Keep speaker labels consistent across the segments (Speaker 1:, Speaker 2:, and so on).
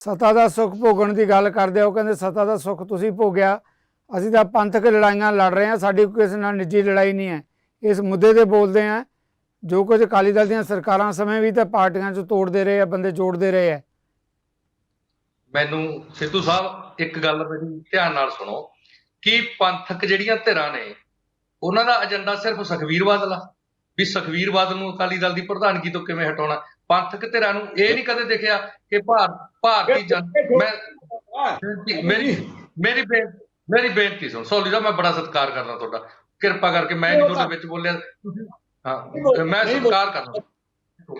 Speaker 1: ਸਤਾ ਦਾ ਸੁੱਖ ਭੋਗਣ ਦੀ ਗੱਲ ਕਰਦੇ ਆ ਕਹਿੰਦੇ ਸਤਾ ਦਾ ਸੁੱਖ ਤੁਸੀਂ ਭੋਗਿਆ। ਅਸੀਂ ਤਾਂ ਪੰਥਕ ਲੜਾਈਆਂ ਲੜ ਰਹੇ ਹਾਂ ਸਾਡੀ ਕਿਸੇ ਨਾਲ ਨਿੱਜੀ ਲੜਾਈ ਨਹੀਂ ਹੈ। ਇਸ ਮੁੱਦੇ ਤੇ ਬੋਲਦੇ ਆ, ਜੋ ਕੁਝ ਅਕਾਲੀ ਦਲ ਦੀਆਂ ਸਰਕਾਰਾਂ ਸਮੇਂ ਵੀ ਤਾਂ ਪਾਰਟੀਆਂ 'ਚ ਤੋੜਦੇ ਰਹੇ ਆ, ਬੰਦੇ ਜੋੜਦੇ ਰਹੇ ਆ।
Speaker 2: ਮੈਨੂੰ ਸਿੱਧੂ ਸਾਹਿਬ, ਇੱਕ ਗੱਲ ਮੇਰੀ ਧਿਆਨ ਨਾਲ ਸੁਣੋ, ਕਿ ਪੰਥਕ ਜਿਹੜੀਆਂ ਧਿਰਾਂ ਨੇ, ਉਹਨਾਂ ਦਾ ਏਜੰਡਾ ਸਿਰਫ ਸੁਖਵੀਰ ਬਾਦਲ ਆ। ਵੀ ਸੁਖਵੀਰ ਬਾਦਲ ਨੂੰ ਅਕਾਲੀ ਦਲ ਦੀ ਪ੍ਰਧਾਨਗੀ ਤੋਂ ਕਿਵੇਂ ਹਟਾਉਣਾ? ਪੰਥਕ ਧਿਰਾਂ ਨੂੰ ਇਹ ਨਹੀਂ ਕਦੇ ਦੇਖਿਆ ਕਿ ਭਾਰਤ ਭਾਰਤੀ ਜਨ ਮੈਂ ਮੇਰੀ ਮੇਰੀ ਬੇ- ਮੇਰੀ ਬੇਨਤੀ ਸੁਣ। ਸੋਲੀ ਦਾ ਮੈਂ ਬੜਾ ਸਤਿਕਾਰ ਕਰਦਾ ਤੁਹਾਡਾ। ਕਿਰਪਾ ਕਰਕੇ ਮੈਂ ਨਹੀਂ ਤੁਹਾਡੇ ਵਿੱਚ ਬੋਲਿਆ। ਤੁਸੀਂ ਹਾਂ ਮੈਂ ਸਤਿਕਾਰ ਕਰਦਾ।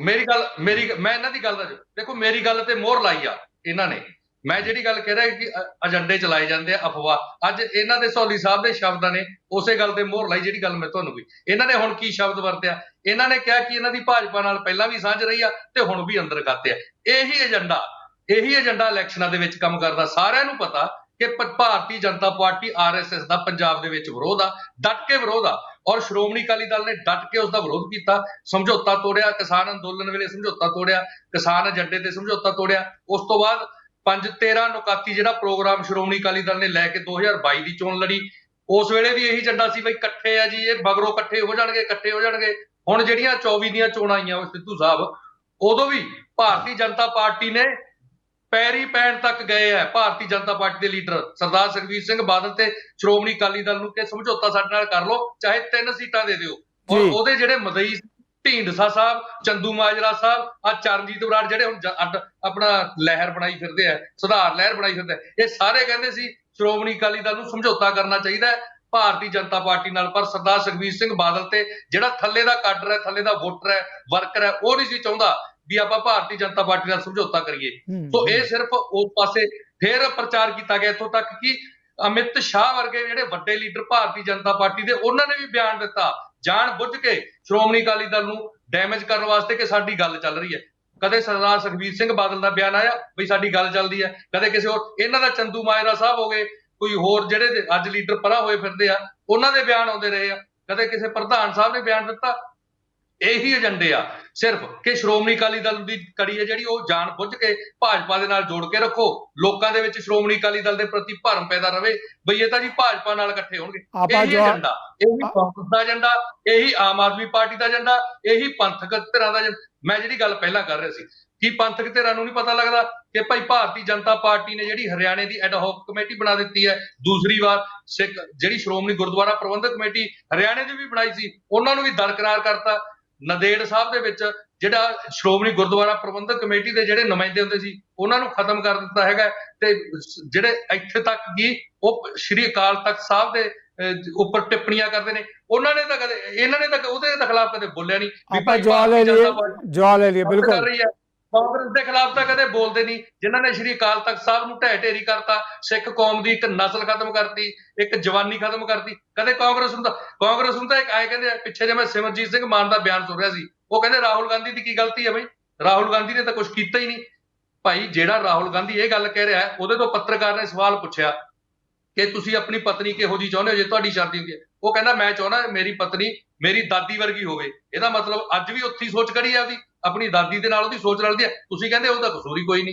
Speaker 2: ਮੇਰੀ ਗੱਲ ਮੇਰੀ ਮੈਂ ਇਹਨਾਂ ਦੀ ਗੱਲ ਦਾ ਦੇਖੋ ਮੇਰੀ ਗੱਲ ਤੇ ਮੋਹਰ ਲਾਈ ਆ ਇਹਨਾਂ ਨੇ। ਮੈਂ ਜਿਹੜੀ ਗੱਲ ਕਹਿ ਰਿਹਾ ਕਿ ਅ- ਏਜੰਡੇ ਚਲਾਏ ਜਾਂਦੇ ਆ, ਅਫਵਾਹ। ਅੱਜ ਇਹਨਾਂ ਦੇ ਸੌਲੀ ਸਾਹਿਬ ਦੇ ਸ਼ਬਦਾਂ ਨੇ ਉਸੇ ਗੱਲ ਤੇ ਮੋਹਰ ਲਾਈ ਜਿਹੜੀ ਗੱਲ ਮੈਂ ਤੁਹਾਨੂੰ ਵੀ ਇਹਨਾਂ ਨੇ ਹੁਣ ਕੀ ਸ਼ਬਦ ਵਰਤਿਆ? ਇਹਨਾਂ ਨੇ ਕਿਹਾ ਕਿ ਇਹਨਾਂ ਦੀ ਭਾਜਪਾ ਨਾਲ ਪਹਿਲਾਂ ਵੀ ਸਾਂਝ ਰਹੀ ਆ ਤੇ ਹੁਣ ਵੀ ਅੰਦਰ ਖਾਤੇ ਆ। ਇਹੀ ਏਜੰਡਾ ਇਹੀ ਏਜੰਡਾ ਇਲੈਕਸ਼ਨਾਂ ਦੇ ਵਿੱਚ ਕੰਮ ਕਰਦਾ। ਸਾਰਿਆਂ ਨੂੰ ਪਤਾ ਕਿ ਭ- ਭਾਰਤੀ ਜਨਤਾ ਪਾਰਟੀ ਆਰਐਸਐਸ ਦਾ ਪੰਜਾਬ ਦੇ ਵਿੱਚ ਵਿਰੋਧ ਆ, ਡਟ ਕੇ ਵਿਰੋਧ ਆ। ਔਰ ਸ਼੍ਰੋਮਣੀ ਅਕਾਲੀ ਦਲ ਨੇ ਡਟ ਕੇ ਉਸ ਦਾ ਵਿਰੋਧ ਕੀਤਾ, ਸਮਝੌਤਾ ਤੋੜਿਆ, ਕਿਸਾਨ ਅੰਦੋਲਨ ਵੇਲੇ ਸਮਝੌਤਾ ਤੋੜਿਆ, ਕਿਸਾਨ ਏਜੰਡੇ ਤੇ ਸਮਝੌਤਾ ਤੋੜਿਆ। ਉਸ ਤੋਂ ਬਾਅਦ 5 13 ਨੁਕਾਤੀ ਜਿਹੜਾ ਪ੍ਰੋਗਰਾਮ ਸ਼੍ਰੋਮਣੀ ਅਕਾਲੀ ਦਲ ਨੇ ਲੈ ਕੇ 2022 ਦੀ ਚੋਣ ਲੜੀ ਉਸ ਵੇਲੇ ਵੀ ਇਹੀ ਏਜੰਡਾ ਸੀ ਬਈ ਇਕੱਠੇ ਆ ਜੀ ਇਹ ਬਗਰੋਂ ਇਕੱਠੇ ਹੋ ਜਾਣਗੇ ਇਕੱਠੇ ਹੋ ਜਾਣਗੇ। ਹੁਣ ਜਿਹੜੀਆਂ 24 ਦੀਆਂ ਚੋਣਾਂ ਆਈਆਂ ਸਿੱਧੂ ਸਾਹਿਬ ਉਦੋਂ ਵੀ ਭਾਰਤੀ ਜਨਤਾ ਪਾਰਟੀ ਨੇ ਪੈਰੀ ਪੈਣ ਤੱਕ ਗਏ ਆ। ਭਾਰਤੀ ਜਨਤਾ ਪਾਰਟੀ ਦੇ ਲੀਡਰ ਸਰਦਾਰ ਸੁਖਬੀਰ ਸਿੰਘ ਬਾਦਲ ਤੇ ਸ਼੍ਰੋਮਣੀ ਅਕਾਲੀ ਦਲ ਨੂੰ ਕਿ ਸਮਝੌਤਾ ਸਾਡੇ ਨਾਲ ਕਰ ਲਓ ਚਾਹੇ ਤਿੰਨ ਸੀਟਾਂ ਦੇ ਦਿਓ। ਔਰ। ਉਹਦੇ ਜਿਹੜੇ ਮਦਈ ਢੀਂਡਸਾ ਸਾਹਿਬ ਚੰਦੂ ਮਾਜਰਾ ਸਾਹਿਬ ਆ ਚਰਨਜੀਤ ਬਰਾੜ ਜਿਹੜੇ ਹੁਣ ਆਪਣਾ ਲਹਿਰ ਬਣਾਈ ਫਿਰਦੇ ਆ ਸੁਧਾਰ ਲਹਿਰ ਬਣਾਈ ਫਿਰਦੇ ਇਹ ਸਾਰੇ ਕਹਿੰਦੇ ਸੀ ਸ਼੍ਰੋਮਣੀ ਅਕਾਲੀ ਦਲ ਨੂੰ ਸਮਝੌਤਾ ਕਰਨਾ ਚਾਹੀਦਾ ਭਾਰਤੀ ਜਨਤਾ ਪਾਰਟੀ ਨਾਲ ਪਰ ਸਰਦਾਰ ਸੁਖਬੀਰ ਸਿੰਘ ਬਾਦਲ ਤੇ ਜਿਹੜਾ ਥੱਲੇ ਦਾ ਕਾਡਰ ਹੈ ਥੱਲੇ ਦਾ ਵੋਟਰ ਹੈ ਵਰਕਰ ਹੈ ਉਹ ਨਹੀਂ ਸੀ ਚਾਹੁੰਦਾ ਵੀ ਆਪਾਂ ਭਾਰਤੀ ਜਨਤਾ ਪਾਰਟੀ ਨਾਲ ਸਮਝੌਤਾ ਕਰੀਏ। ਸੋ ਇਹ ਸਿਰਫ ਉਸ ਪਾਸੇ ਫੇਰ ਪ੍ਰਚਾਰ ਕੀਤਾ ਗਿਆ ਇੱਥੋਂ ਤੱਕ ਕਿ ਅਮਿਤ ਸ਼ਾਹ ਵਰਗੇ ਜਿਹੜੇ ਵੱਡੇ ਲੀਡਰ ਭਾਰਤੀ ਜਨਤਾ ਪਾਰਟੀ ਦੇ ਉਹਨਾਂ ਨੇ ਵੀ ਬਿਆਨ ਦਿੱਤਾ ਜਾਣ ਬੁੱਝ ਕੇ ਸ਼੍ਰੋਮਣੀ ਅਕਾਲੀ ਦਲ ਨੂੰ ਡੈਮੇਜ ਕਰਨ ਵਾਸਤੇ ਕਿ ਸਾਡੀ ਗੱਲ ਚੱਲ ਰਹੀ ਹੈ। ਕਦੇ ਸਰਦਾਰ ਸੁਖਬੀਰ ਸਿੰਘ ਬਾਦਲ ਦਾ ਬਿਆਨ ਆਇਆ ਵੀ ਸਾਡੀ ਗੱਲ ਚੱਲਦੀ ਹੈ ਕਦੇ ਕਿਸੇ ਹੋਰ ਇਹਨਾਂ ਦਾ ਚੰਦੂ ਮਾਜਰਾ ਸਾਹਿਬ ਹੋ ਗਏ ਕੋਈ ਹੋਰ ਜਿਹੜੇ ਅੱਜ ਲੀਡਰ ਪਰਾਂ ਹੋਏ ਫਿਰਦੇ ਆ ਉਹਨਾਂ ਦੇ ਬਿਆਨ ਆਉਂਦੇ ਰਹੇ ਆ ਕਦੇ ਕਿਸੇ ਪ੍ਰਧਾਨ ਸਾਹਿਬ ਨੇ ਬਿਆਨ ਦਿੱਤਾ। ਇਹੀ ਏਜੰਡੇ ਆ ਸਿਰਫ ਕਿ ਸ਼੍ਰੋਮਣੀ ਅਕਾਲੀ ਦਲ ਦੀ ਕੜੀ ਹੈ ਜਿਹੜੀ ਉਹ ਜਾਣ ਬੁੱਝ ਕੇ ਭਾਜਪਾ ਦੇ ਨਾਲ ਜੋੜ ਕੇ ਰੱਖੋ ਲੋਕਾਂ ਦੇ ਵਿੱਚ ਸ਼੍ਰੋਮਣੀ ਅਕਾਲੀ ਦਲ ਦੇ ਪ੍ਰਤੀ ਭਰਮ ਪੈਦਾ ਰਵੇ ਬਈ ਇਹ ਤਾਂ ਜੀ ਭਾਜਪਾ ਨਾਲ ਇਕੱਠੇ ਹੋਣਗੇ। ਇਹੀ ਏਜੰਡਾ ਇਹੀ ਕਾਂਗਰਸ ਦਾ ਏਜੰਡਾ ਇਹੀ ਆਮ ਆਦਮੀ ਪਾਰਟੀ ਦਾ ਏਜੰਡਾ ਇਹੀ ਪੰਥਕ ਧਿਰਾਂ ਦਾ ਮੈਂ ਜਿਹੜੀ ਗੱਲ ਪਹਿਲਾਂ ਕਰ ਰਿਹਾ ਸੀ ਕੀ ਪੰਥਕ ਧਿਰਾਂ ਨੂੰ ਨਹੀਂ ਪਤਾ ਲੱਗਦਾ ਕਿ ਭਾਈ ਭਾਰਤੀ ਜਨਤਾ ਪਾਰਟੀ ਨੇ ਜਿਹੜੀ ਹਰਿਆਣੇ ਦੀ ਐਡਹੌਕ ਕਮੇਟੀ ਬਣਾ ਦਿੱਤੀ ਹੈ। ਦੂਸਰੀ ਵਾਰ ਸਿੱਖ ਜਿਹੜੀ ਸ਼੍ਰੋਮਣੀ ਗੁਰਦੁਆਰਾ ਪ੍ਰਬੰਧਕ ਕਮੇਟੀ ਹਰਿਆਣੇ ਦੀ ਵੀ ਬਣਾਈ ਸੀ ਉਹਨਾਂ ਨੂੰ ਵੀ ਦਰਕਰਾਰ ਕਰਤਾ। ਨਦੇੜ ਸਾਹਿਬ ਦੇ ਵਿੱਚ ਜਿਹੜਾ ਸ਼੍ਰੋਮਣੀ ਗੁਰਦੁਆਰਾ ਪ੍ਰਬੰਧਕ ਕਮੇਟੀ ਦੇ ਜਿਹੜੇ ਨੁਮਾਇੰਦੇ ਹੁੰਦੇ ਸੀ ਉਹਨਾਂ ਨੂੰ ਖਤਮ ਕਰ ਦਿੱਤਾ ਹੈਗਾ ਤੇ ਜਿਹੜੇ ਇੱਥੇ ਤੱਕ ਕੀ ਉਹ ਸ਼੍ਰੀ ਅਕਾਲ ਤਖਤ ਸਾਹਿਬ ਦੇ ਉੱਪਰ ਟਿੱਪਣੀਆਂ ਕਰਦੇ ਨੇ। ਉਹਨਾਂ ਨੇ ਤਾਂ ਕਦੇ ਇਹਨਾਂ ਨੇ ਤਾਂ ਉਹਦੇ ਦੇ ਖਿਲਾਫ ਕਦੇ ਬੋਲਿਆ ਨਹੀਂ ਵੀ ਭਾਈ
Speaker 1: ਜਵਾਬ ਲੈ ਲਈਏ ਜਵਾਬ ਲੈ ਲਈਏ ਬਿਲਕੁਲ।
Speaker 2: ਕਾਂਗਰਸ ਦੇ ਖਿਲਾਫ ਤਾਂ ਕਦੇ ਬੋਲਦੇ ਨਹੀਂ। ਜਿਨ੍ਹਾਂ ਨੇ ਸ਼੍ਰੀ ਅਕਾਲ ਤਖਤ ਸਾਹਿਬ ਨੂੰ ਢਹਿ ਢੇਰੀ ਕਰਤਾ ਸਿੱਖ ਕੌਮ ਦੀ ਇੱਕ ਨਸਲ ਖਤਮ ਕਰਤੀ ਇੱਕ ਜਵਾਨੀ ਖਤਮ ਕਰਤੀ। ਕਦੇ ਕਾਂਗਰਸ ਹੁੰਦਾ ਕਾਂਗਰਸ ਹੁੰਦਾ ਇੱਕ ਆਏ ਕਹਿੰਦੇ ਪਿੱਛੇ ਜੇ ਮੈਂ ਸਿਮਰਜੀਤ ਸਿੰਘ ਮਾਨ ਦਾ ਬਿਆਨ ਸੁਣ ਰਿਹਾ ਸੀ ਉਹ ਕਹਿੰਦੇ ਰਾਹੁਲ ਗਾਂਧੀ ਦੀ ਕੀ ਗਲਤੀ ਹੈ ਬਈ? ਰਾਹੁਲ ਗਾਂਧੀ ਨੇ ਤਾਂ ਕੁਝ ਕੀਤਾ ਹੀ ਨਹੀਂ। ਭਾਈ ਜਿਹੜਾ ਰਾਹੁਲ ਗਾਂਧੀ ਇਹ ਗੱਲ ਕਹਿ ਰਿਹਾ ਉਹਦੇ ਤੋਂ ਪੱਤਰਕਾਰ ਨੇ ਸਵਾਲ ਪੁੱਛਿਆ। ਕਿ ਤੁਸੀਂ ਆਪਣੀ ਪਤਨੀ ਕਿਹੋ ਜੀ ਚਾਹੁੰਦੇ ਹੋ, ਜੇ ਤੁਹਾਡੀ ਸ਼ਾਦੀ ਹੁੰਦੀ ਹੈ। ਉਹ ਕਹਿੰਦਾ, ਮੈਂ ਚਾਹੁੰਦਾ ਮੇਰੀ ਪਤਨੀ ਮੇਰੀ ਦਾਦੀ ਵਰਗੀ ਹੋਵੇ। ਇਹਦਾ ਮਤਲਬ ਅੱਜ ਵੀ ਉੱਥੀ ਸੋਚ ਖੜੀ ਹੈ ਉਹਦੀ ਆਪਣੀ ਦਾਦੀ ਦੇ ਨਾਲ ਉਹਦੀ ਸੋਚ ਰਲਦੀ ਹੈ। ਤੁਸੀਂ ਕਹਿੰਦੇ, ਉਹਦਾ ਕਸੂਰ ਹੀ ਕੋਈ ਨਹੀਂ।